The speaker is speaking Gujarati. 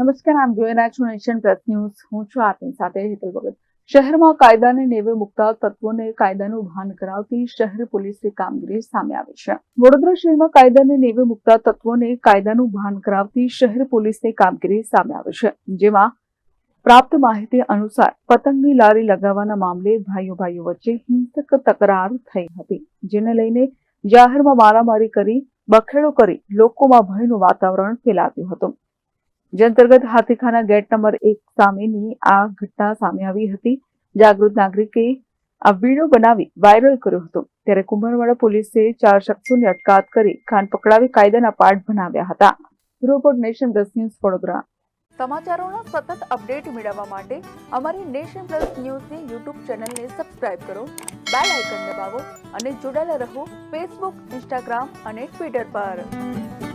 નમસ્કાર આમ જોઈ રહ્યા છો નેશન પ્લસ ન્યૂઝ. હું છું આપની સાથે હેતલ ભગત. શહેરમાં કાયદાને નેવે મુકતા તત્વોને કાયદાનું ભાન કરાવતી શહેર પોલીસની કામગીરી સામે આવી છે. વડોદરા શહેરમાં કાયદાને નેવે મુકતા તત્વોને કાયદાનું ભાન કરાવતી શહેર પોલીસની કામગીરી સામે આવી છે, જેમાં પ્રાપ્ત માહિતી અનુસાર પતંગની લારી લગાવવાના મામલે ભાઈઓ ભાઈઓ વચ્ચે હિંસક તકરાર થઈ હતી, જેને લઈને જાહેરમાં મારામારી કરી, બખેડો કરી લોકોમાં ભયનું વાતાવરણ ફેલાવ્યું હતું. જે અંતર્ગત હાથીખાના ગેટ નંબર એક સામેની આ ઘટના સામે આવી હતી. જાગૃત નાગરિકે આ વીડિયો બનાવી વાયરલ કર્યો હતો. ત્યારે કુંભારવાડા પોલીસે ચાર શખ્સોની અટકાત કરી ખાન પકડાવી કાયદાના પાઠ બનાવ્યા હતા. Robot nation plus news Vadodara. સમાચારોના સતત અપડેટ મેળવવા માટે અમારી નેશન પ્લસ ન્યૂઝની યુટ્યુબ ચેનલને સબસ્ક્રાઇબ કરો, બેલ આઇકન દબાવો અને જોડાયેલા રહો ફેસબુક, ઇન્સ્ટાગ્રામ અને ટ્વિટર પર.